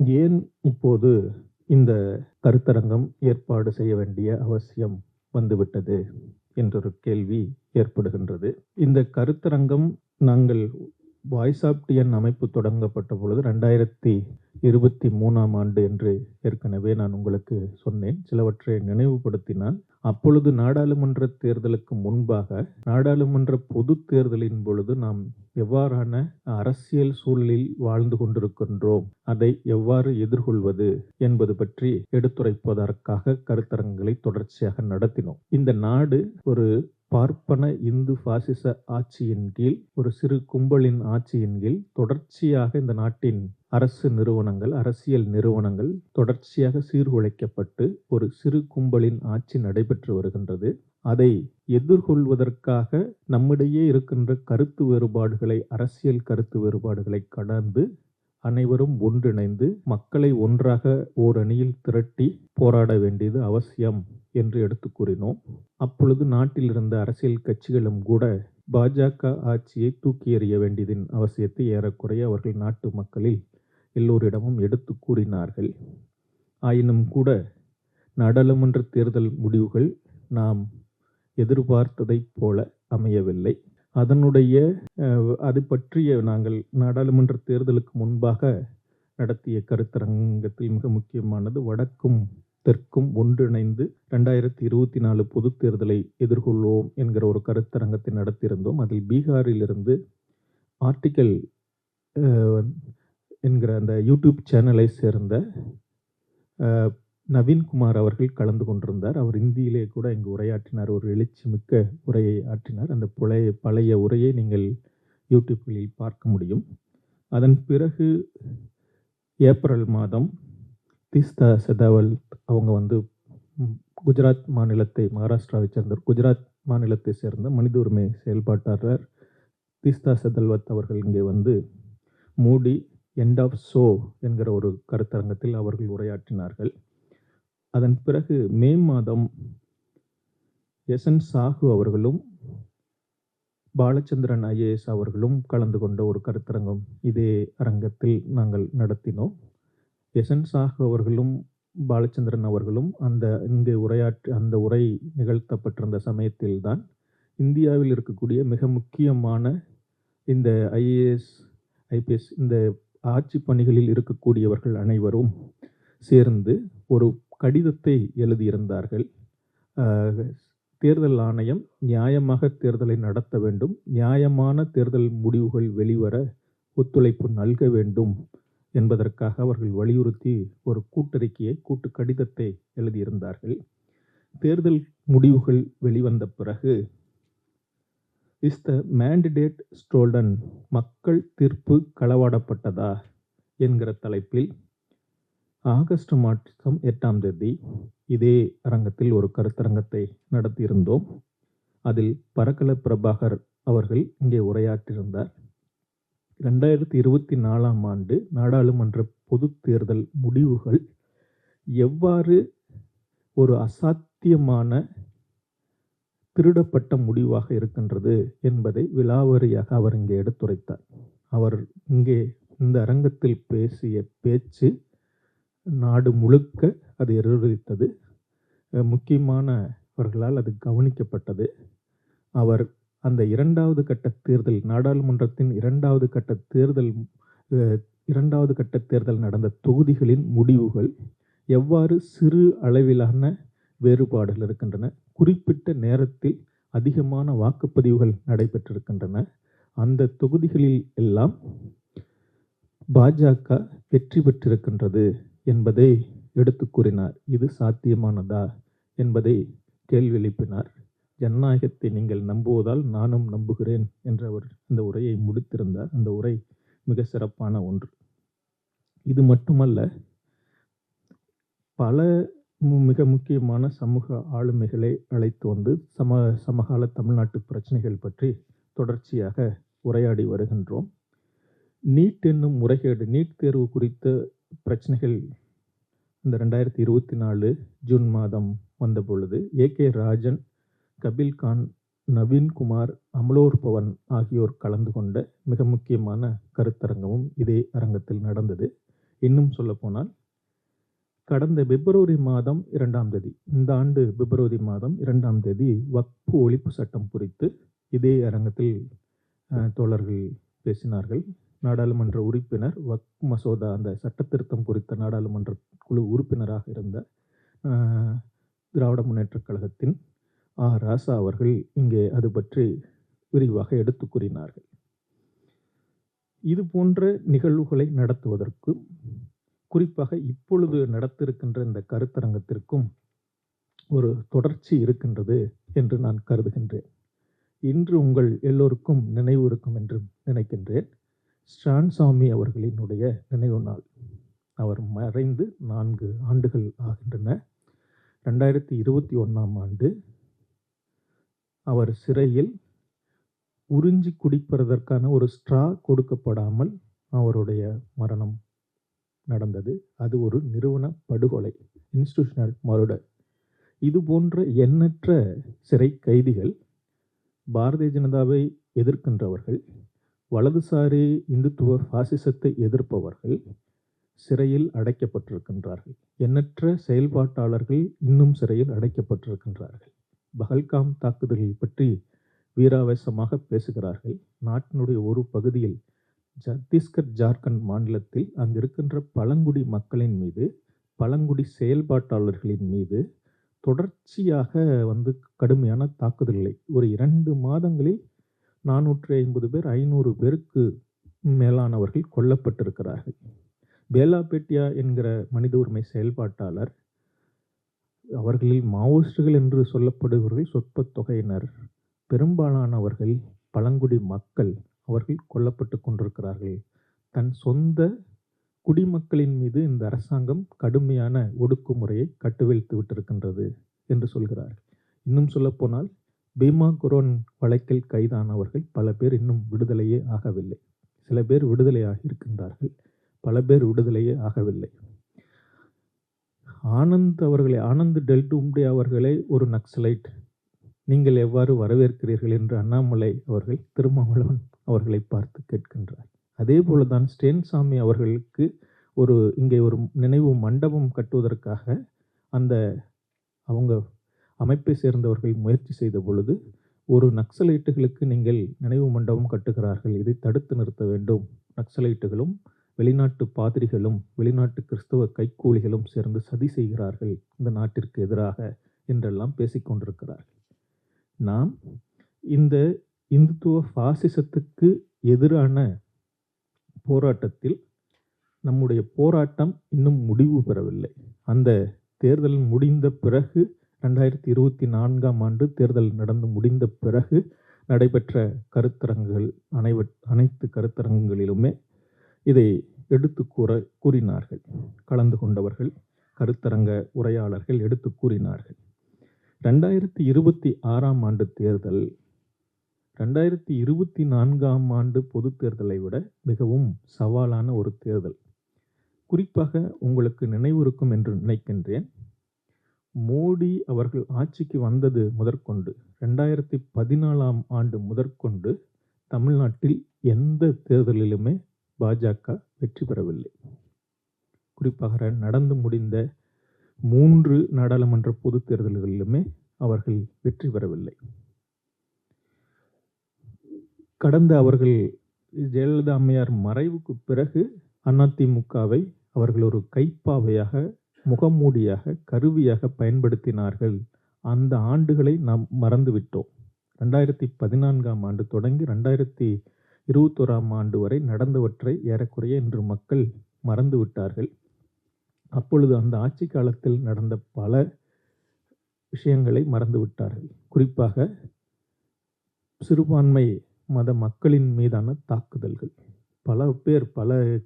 ஏன் இப்போது இந்த கருத்தரங்கம் ஏற்பாடு செய்ய வேண்டிய அவசியம் வந்துவிட்டது? என்றொரு கேள்வி ஏற்படுகின்றது. இந்த கருத்தரங்கம் நாங்கள் வாய்ஸ் ஆஃப் டிஎன் அமைப்பு தொடங்கப்பட்ட பொழுது ரெண்டாயிரத்தி இருபத்தி மூணாம் ஆண்டு என்று ஏற்கனவே நான் உங்களுக்கு சொன்னேன். சிலவற்றை நினைவுபடுத்தினால் அப்பொழுது நாடாளுமன்ற தேர்தலுக்கு முன்பாக நாடாளுமன்ற பொது தேர்தலின் பொழுது நாம் எவ்வாறான அரசியல் சூழலில் வாழ்ந்து கொண்டிருக்கின்றோம் அதை எவ்வாறு எதிர்கொள்வது என்பது பற்றி எடுத்துரைப்பதற்காக கருத்தரங்குகளை தொடர்ச்சியாக நடத்தினோம். இந்த நாடு ஒரு பார்ப்பன இந்து பாசிச ஆட்சியின் கீழ் ஒரு சிறு கும்பலின் ஆட்சியின் கீழ் தொடர்ச்சியாக இந்த நாட்டின் அரசு நிறுவனங்கள் அரசியல் நிறுவனங்கள் தொடர்ச்சியாக சீர்குலைக்கப்பட்டு ஒரு சிறு கும்பலின் ஆட்சி நடைபெற்று வருகின்றது. அதை எதிர்கொள்வதற்காக நம்மிடையே இருக்கின்ற கருத்து வேறுபாடுகளை அரசியல் கருத்து வேறுபாடுகளை கடந்து அனைவரும் ஒன்றிணைந்து மக்களை ஒன்றாக ஓர் அணியில் திரட்டி போராட வேண்டியது அவசியம் என்று எடுத்து கூறினோம். அப்பொழுது நாட்டில் இருந்த அரசியல் கட்சிகளும் கூட பாஜக ஆட்சியை தூக்கி எறிய வேண்டியதின் அவசியத்தை ஏறக்குறைய அவர்கள் நாட்டு மக்களில் எல்லோரிடமும் எடுத்து கூறினார்கள். ஆயினும் கூட நாடாளுமன்ற தேர்தல் முடிவுகள் நாம் எதிர்பார்த்ததைப் போல அமையவில்லை. அதனுடைய அது பற்றிய நாங்கள் நாடாளுமன்ற தேர்தலுக்கு முன்பாக நடத்திய கருத்தரங்கத்தில் மிக முக்கியமானது வடக்கும் தெற்கும் ஒன்றிணைந்து ரெண்டாயிரத்தி இருபத்தி நாலு பொது தேர்தலை எதிர்கொள்வோம் என்கிற ஒரு கருத்தரங்கத்தை நடத்தியிருந்தோம். அதில் பீகாரிலிருந்து ஆர்டிக்கல் என்கிற அந்த யூடியூப் சேனலை சேர்ந்த நவீன்குமார் அவர்கள் கலந்து கொண்டிருந்தார். அவர் இந்தியிலே கூட இங்கு உரையாற்றினார். ஒரு எழுச்சி மிக்க உரையை ஆற்றினார். அந்த பழைய பழைய உரையை நீங்கள் யூடியூப்களில் பார்க்க முடியும். அதன் பிறகு ஏப்ரல் மாதம் தீஸ்தா செதாவல் அவங்க வந்து குஜராத் மாநிலத்தை மகாராஷ்டிராவை சேர்ந்த குஜராத் மாநிலத்தை சேர்ந்த மனித உரிமை செயல்பாட்டாளர் தீஸ்தா செதல்வத் அவர்கள் இங்கே வந்து மூடி எண்ட் ஆஃப் ஷோ என்கிற ஒரு கருத்தரங்கத்தில் அவர்கள் உரையாற்றினார்கள். அதன் பிறகு மே மாதம் எஸ்என் சாகு சாஹு அவர்களும் பாலச்சந்திரன் ஐஏஎஸ் அவர்களும் கலந்து கொண்ட ஒரு கருத்தரங்கம் இதே அரங்கத்தில் நாங்கள் நடத்தினோம். எஸ் என் சாஹு அவர்களும் பாலச்சந்திரன் அவர்களும் அந்த இங்கே உரையாற்றி அந்த உரை நிகழ்த்தப்பட்டிருந்த சமயத்தில்தான் இந்தியாவில் இருக்கக்கூடிய மிக முக்கியமான இந்த ஐஏஎஸ் ஐபிஎஸ் இந்த ஆட்சி பணிகளில் இருக்கக்கூடியவர்கள் அனைவரும் சேர்ந்து ஒரு கடிதத்தை எழுதியிருந்தார்கள். தேர்தல் ஆணையம் நியாயமாக தேர்தலை நடத்த வேண்டும். நியாயமான தேர்தல் முடிவுகள் வெளிவர ஒத்துழைப்பு நல்க வேண்டும் என்பதற்காக அவர்கள் வலியுறுத்தி ஒரு கூட்டறிக்கையை கூட்டு கடிதத்தை எழுதியிருந்தார்கள். தேர்தல் முடிவுகள் வெளிவந்த பிறகு இஸ் த மேண்டிடேட் ஸ்டோல்டன் மக்கள் தீர்ப்பு களவாடப்பட்டதா? என்கிற தலைப்பில் ஆகஸ்ட் மாதம் எட்டாம் தேதி இதே அரங்கத்தில் ஒரு கருத்தரங்கத்தை நடத்தியிருந்தோம். அதில் பரக்கல பிரபாகர் அவர்கள் இங்கே உரையாற்றியிருந்தார். ரெண்டாயிரத்தி இருபத்தி நாலாம் ஆண்டு நாடாளுமன்ற பொது தேர்தல் முடிவுகள் எவ்வாறு ஒரு அசாத்தியமான திருடப்பட்ட முடிவாக இருக்கின்றது என்பதை விலாவரியாக அவர் இங்கே எடுத்துரைத்தார். அவர் இங்கே இந்த அரங்கத்தில் பேசிய பேச்சு நாடு முழுக்க அது எதிரொலித்தது முக்கியமானவர்களால் அது கவனிக்கப்பட்டது. அவர் அந்த இரண்டாவது கட்ட தேர்தல் நாடாளுமன்றத்தின் இரண்டாவது கட்ட தேர்தல் இரண்டாவது கட்ட தேர்தல் நடந்த தொகுதிகளின் முடிவுகள் எவ்வாறு சிறு அளவிலான வேறுபாடுகள் இருக்கின்றன குறிப்பிட்ட நேரத்தில் அதிகமான வாக்குப்பதிவுகள் நடைபெற்றிருக்கின்றன. அந்த தொகுதிகளில் எல்லாம் பாஜக வெற்றி பெற்றிருக்கின்றது. என்பதை எடுத்து கூறினார். இது சாத்தியமானதா? என்பதை கேள்வி எழுப்பினார். ஜனநாயகத்தை நீங்கள் நம்புவதால் நானும் நம்புகிறேன் என்று அவர் அந்த உரையை முடித்திருந்தார். அந்த உரை மிக சிறப்பான ஒன்று. இது மட்டுமல்ல பல மிக முக்கியமான சமூக ஆளுமைகளை அழைத்து வந்து சம சமகால தமிழ்நாட்டு பிரச்சனைகள் பற்றி தொடர்ச்சியாக உரையாடி வருகின்றோம். நீட் என்னும் முறைகேடு நீட் தேர்வு குறித்த பிரச்சனைகள் இந்த ரெண்டாயிரத்தி இருபத்தி நாலு ஜூன் மாதம் வந்த பொழுது ஏ. கே. ராஜன் கபில் கான் நவீன்குமார் அமலோர் பவன் ஆகியோர் கலந்து கொண்ட மிக முக்கியமான கருத்தரங்கமும் இதே அரங்கத்தில் நடந்தது. இன்னும் சொல்லப்போனால் கடந்த பிப்ரவரி மாதம் இரண்டாம் தேதி இந்த ஆண்டு பிப்ரவரி மாதம் இரண்டாம் தேதி வக்பு ஒழிப்பு சட்டம் குறித்து இதே அரங்கத்தில் தோழர்கள் பேசினார்கள். நாடாளுமன்ற உறுப்பினர் வக். மசோதா அந்த சட்டத்திருத்தம் குறித்த நாடாளுமன்ற குழு உறுப்பினராக இருந்த திராவிட முன்னேற்றக் கழகத்தின் ஆ. ராசா அவர்கள் இங்கே அது பற்றி விரிவாக எடுத்து கூறினார்கள். இது போன்ற நிகழ்வுகளை நடத்துவதற்கும் குறிப்பாக இப்பொழுது நடத்திருக்கின்ற இந்த கருத்தரங்கத்திற்கும் ஒரு தொடர்ச்சி இருக்கின்றது என்று நான் கருதுகின்றேன். இன்று உங்கள் எல்லோருக்கும் நினைவு இருக்கும் என்று நினைக்கின்றேன். ஸ்டான்சாமி அவர்களினுடைய நினைவு நாள். அவர் மறைந்து நான்கு ஆண்டுகள் ஆகின்றன. ரெண்டாயிரத்தி இருபத்தி ஒன்றாம் ஆண்டு அவர் சிறையில் உறிஞ்சி குடிப்பதற்கான ஒரு ஸ்ட்ரா கொடுக்கப்படாமல் அவருடைய மரணம் நடந்தது. அது ஒரு நிறுவன படுகொலை இன்ஸ்டிடியூஷனல் மருடர் இது போன்ற எண்ணற்ற சிறை கைதிகள் பாரதிய ஜனதாவை எதிர்க்கின்றவர்கள் வலதுசாரி இந்துத்துவ பாசிசத்தை எதிர்ப்பவர்கள் சிறையில் அடைக்கப்பட்டிருக்கின்றார்கள். எண்ணற்ற செயல்பாட்டாளர்கள் இன்னும் சிறையில் அடைக்கப்பட்டிருக்கின்றார்கள். பகல்காம் தாக்குதல்கள் பற்றி வீராவேசமாக பேசுகிறார்கள். நாட்டினுடைய ஒரு பகுதியில் சத்தீஸ்கர் ஜார்க்கண்ட் மாநிலத்தில் அங்கிருக்கின்ற பழங்குடி மக்களின் மீது பழங்குடி செயல்பாட்டாளர்களின் மீது தொடர்ச்சியாக வந்து கடுமையான தாக்குதல்களை ஒரு இரண்டு மாதங்களில் நானூற்றி ஐம்பது பேர் ஐநூறு பேருக்கு மேலானவர்கள் கொல்லப்பட்டிருக்கிறார்கள். பேலாபேட்டியா என்கிற மனித உரிமை செயல்பாட்டாளர் அவர்களில் மாவோயிஸ்டுகள் என்று சொல்லப்படுபவர்கள் சொற்ப தொகையினர் பெரும்பாலானவர்கள் பழங்குடி மக்கள் அவர்கள் கொல்லப்பட்டு கொண்டிருக்கிறார்கள். தன் சொந்த குடிமக்களின் மீது இந்த அரசாங்கம் கடுமையான ஒடுக்குமுறையை கட்டுவிழ்த்து விட்டிருக்கின்றது என்று சொல்கிறார் இன்னும் சொல்லப்போனால் பீமா குரோன் வழக்கில் கைதானவர்கள் பல பேர் இன்னும் விடுதலையே ஆகவில்லை. சில பேர் விடுதலையாகி இருக்கின்றார்கள். பல பேர் விடுதலையே ஆகவில்லை. ஆனந்த் அவர்களை ஆனந்த் டெல்டும்டே அவர்களை ஒரு நக்சலைட். நீங்கள் எவ்வாறு வரவேற்கிறீர்கள் என்று அண்ணாமலை அவர்கள் திருமாவளவன் அவர்களை பார்த்து கேட்கின்றார். அதே போலதான் ஸ்டேன்சாமி அவர்களுக்கு ஒரு இங்கே ஒரு நினைவு மண்டபம் கட்டுவதற்காக அந்த அவங்க அமைப்பை சேர்ந்தவர்கள் முயற்சி செய்த பொழுது ஒரு நக்சலைட்டுகளுக்கு நீங்கள் நினைவு மண்டபம் கட்டுகிறார்கள். இதை தடுத்து நிறுத்த வேண்டும். நக்சலைட்டுகளும் வெளிநாட்டு பாதிரிகளும் வெளிநாட்டு கிறிஸ்தவ கைக்கூலிகளும் சேர்ந்து சதி செய்கிறார்கள். இந்த நாட்டிற்கு எதிராக என்றெல்லாம் பேசிக்கொண்டிருக்கிறார்கள் நாம் இந்த இந்துத்துவ பாசிசத்துக்கு எதிரான போராட்டத்தில் நம்முடைய போராட்டம் இன்னும் முடிவு பெறவில்லை. அந்த தேர்தல் முடிந்த பிறகு ரெண்டாயிரத்தி இருபத்தி நான்காம் ஆண்டு தேர்தல் நடந்து முடிந்த பிறகு நடைபெற்ற கருத்தரங்குகள் அனைவ அனைத்து கருத்தரங்குகளிலுமே இதை எடுத்து கூற கூறினார்கள். கலந்து கொண்டவர்கள் கருத்தரங்க உரையாளர்கள் எடுத்து கூறினார்கள். ரெண்டாயிரத்தி இருபத்தி ஆறாம் ஆண்டு தேர்தல் ரெண்டாயிரத்தி இருபத்தி நான்காம் ஆண்டு பொது தேர்தலை விட மிகவும் சவாலான ஒரு தேர்தல். குறிப்பாக உங்களுக்கு நினைவிருக்கும் என்று நினைக்கின்றேன். மோடி அவர்கள் ஆட்சிக்கு வந்தது முதற்கொண்டு ரெண்டாயிரத்தி பதினாலாம் ஆண்டு முதற்கொண்டு தமிழ்நாட்டில் எந்த தேர்தலிலுமே பாஜக வெற்றி பெறவில்லை. குறிப்பாக நடந்து முடிந்த மூன்று நாடாளுமன்ற பொதுத் தேர்தல்களிலுமே அவர்கள் வெற்றி பெறவில்லை. கடந்த அவர்கள் ஜெயலலிதா அம்மையார் மறைவுக்கு பிறகு அதிமுகவை அவர்கள் ஒரு கைப்பாவையாக முகமூடியாக கருவியாக பயன்படுத்தினார்கள். அந்த ஆண்டுகளை நாம் மறந்துவிட்டோம். ரெண்டாயிரத்தி பதினான்காம் ஆண்டு தொடங்கி ரெண்டாயிரத்தி இருபத்தோராம் ஆண்டு வரை நடந்தவற்றை ஏறக்குறைய இன்று மக்கள் மறந்துவிட்டார்கள். அப்பொழுது அந்த ஆட்சி காலத்தில் நடந்த பல விஷயங்களை மறந்துவிட்டார்கள். குறிப்பாக சிறுபான்மை மத மக்களின் மீதான தாக்குதல்கள். பல பேர் பல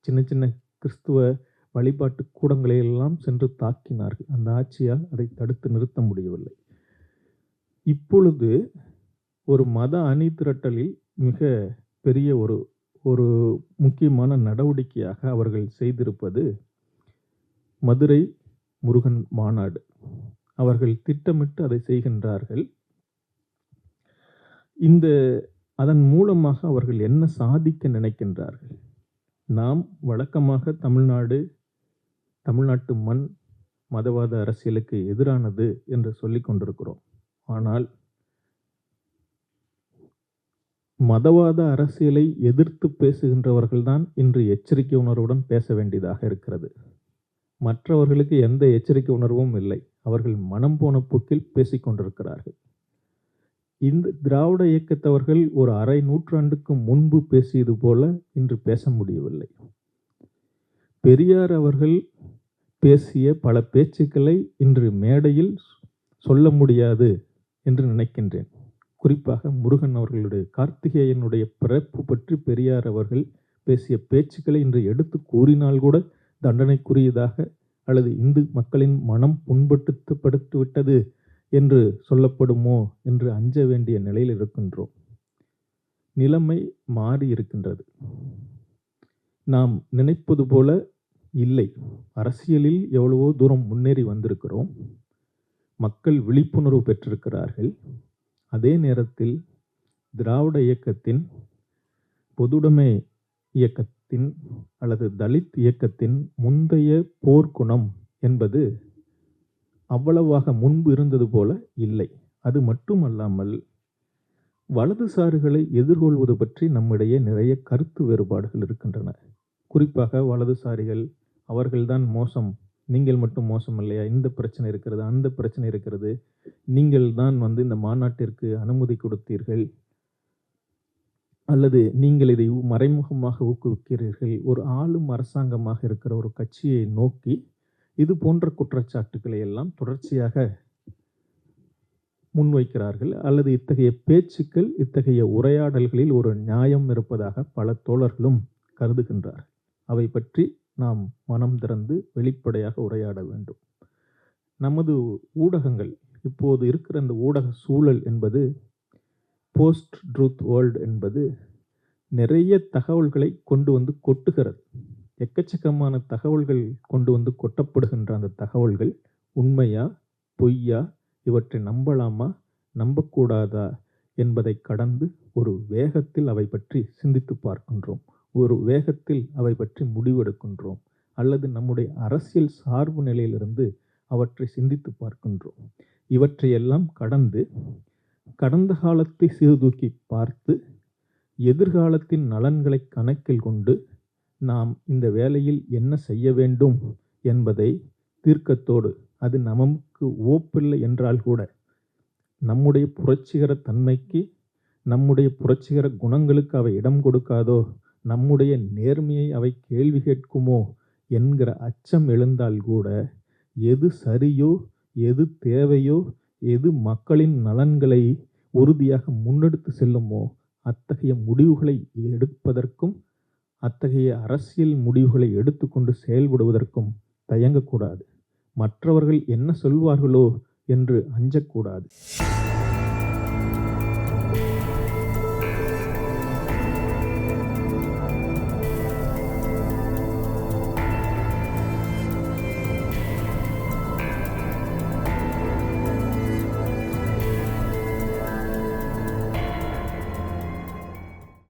சின்ன சின்ன கிறிஸ்துவ வழிபாட்டு கூடங்களை எல்லாம் சென்று தாக்கினார்கள். அந்த ஆட்சியால் அதை தடுத்து நிறுத்த முடியவில்லை. இப்பொழுது ஒரு மத அணி திரட்டலில் மிக பெரிய ஒரு ஒரு முக்கியமான நடவடிக்கையாக அவர்கள் செய்திருப்பது மதுரை முருகன் மாநாடு. அவர்கள் திட்டமிட்டு அதை செய்கின்றார்கள். இந்த அதன் மூலமாக அவர்கள் என்ன சாதிக்க நினைக்கின்றார்கள்? நாம் வழக்கமாக தமிழ்நாடு தமிழ்நாட்டு மண் மதவாத அரசியலுக்கு எதிரானது என்று சொல்லிக் கொண்டிருக்கிறோம். ஆனால் மதவாத அரசியலை எதிர்த்து பேசுகின்றவர்கள்தான் இன்று எச்சரிக்கை உணர்வுடன் பேச வேண்டியதாக இருக்கிறது. மற்றவர்களுக்கு எந்த எச்சரிக்கை உணர்வும் இல்லை. அவர்கள் மனம் போன போக்கில் பேசிக் கொண்டிருக்கிறார்கள். இந்த திராவிட இயக்கத்தவர்கள் ஒரு அரை நூற்றாண்டுக்கு முன்பு பேசியது போல இன்று பேச முடியவில்லை. பெரியார் அவர்கள் பேசிய பல பேச்சுக்களை இன்று மேடையில் சொல்ல முடியாது என்று நினைக்கின்றேன். குறிப்பாக முருகன் அவர்களுடைய கார்த்திகேயனுடைய பிறப்பு பற்றி பெரியார் அவர்கள் பேசிய பேச்சுக்களை இன்று எடுத்து கூறினால் கூட தண்டனைக்குரியதாக அல்லது இந்து மக்களின் மனம் புண்படுத்தப்படுத்தி விட்டது என்று சொல்லப்படுமோ என்று அஞ்ச வேண்டிய நிலையில் இருக்கின்றோம். நிலைமை மாறி இருக்கின்றது நாம் நினைப்பது போல இல்லை. அரசியலில் எவ்வளவோ தூரம் முன்னேறி வந்திருக்கிறோம். மக்கள் விழிப்புணர்வு பெற்றிருக்கிறார்கள். அதே நேரத்தில் திராவிட இயக்கத்தின் பொதுடைமை இயக்கத்தின் அல்லது தலித் இயக்கத்தின் முந்தைய போர்க்குணம் என்பது அவ்வளவாக முன்பு இருந்தது போல இல்லை. அது மட்டுமல்லாமல் வலதுசாரிகளை எதிர்கொள்வது பற்றி நம்மிடையே நிறைய கருத்து வேறுபாடுகள் இருக்கின்றன. குறிப்பாக வலதுசாரிகள் அவர்கள்தான் மோசம். நீங்கள் மட்டும் மோசம் இல்லையா இந்த பிரச்சனை இருக்கிறது அந்த பிரச்சனை இருக்கிறது. நீங்கள் தான் வந்து இந்த மாநாட்டிற்கு அனுமதி கொடுத்தீர்கள். அல்லது நீங்கள் இதை மறைமுகமாக ஊக்குவிக்கிறீர்கள். ஒரு ஆளும் அரசாங்கமாக இருக்கிற ஒரு கட்சியை நோக்கி இது போன்ற குற்றச்சாட்டுக்களை எல்லாம் தொடர்ச்சியாக முன்வைக்கிறார்கள். அல்லது இத்தகைய பேச்சுக்கள் இத்தகைய உரையாடல்களில் ஒரு நியாயம் இருப்பதாக பல தோழர்களும் கருதுகின்றார் அவை பற்றி நாம் மனம் திறந்து வெளிப்படையாக உரையாட வேண்டும். நமது ஊடகங்கள் இப்போது இருக்கிற இந்த ஊடக சூழல் என்பது போஸ்ட் ட்ரூத் வேர்ல்டு என்பது நிறைய தகவல்களை கொண்டு வந்து கொட்டுகிறது. எக்கச்சக்கமான தகவல்கள் கொண்டு வந்து கொட்டப்படுகின்ற அந்த தகவல்கள் உண்மையா பொய்யா இவற்றை நம்பலாமா நம்பக்கூடாதா என்பதை கடந்து ஒரு வேகத்தில் அவை பற்றி சிந்தித்து பார்க்கின்றோம். ஒரு வேகத்தில் அவை பற்றி முடிவெடுக்கின்றோம் அல்லது நம்முடைய அரசியல் சார்பு நிலையிலிருந்து அவற்றை சிந்தித்து பார்க்கின்றோம். இவற்றையெல்லாம் கடந்து கடந்த காலத்தை சீர்தூக்கி பார்த்து எதிர்காலத்தின் நலன்களை கணக்கில் கொண்டு நாம் இந்த வேலையில் என்ன செய்ய வேண்டும் என்பதை தீர்க்கத்தோடு அது நமக்கு ஓப்பில்லை என்றால் கூட நம்முடைய புரட்சிகர தன்மைக்கு நம்முடைய புரட்சிகர குணங்களுக்கு அவை இடம் கொடுக்காதோ நம்முடைய நேர்மையை அவை கேள்வி கேட்குமோ என்கிற அச்சம் எழுந்தால் கூட எது சரியோ எது தேவையோ எது மக்களின் நலன்களை உறுதியாக முன்னெடுத்து செல்லுமோ அத்தகைய முடிவுகளை எடுப்பதற்கும் அத்தகைய அரசியல் முடிவுகளை எடுத்துக்கொண்டு செயல்படுவதற்கும் தயங்கக்கூடாது. மற்றவர்கள் என்ன சொல்வார்களோ என்று அஞ்சக்கூடாது.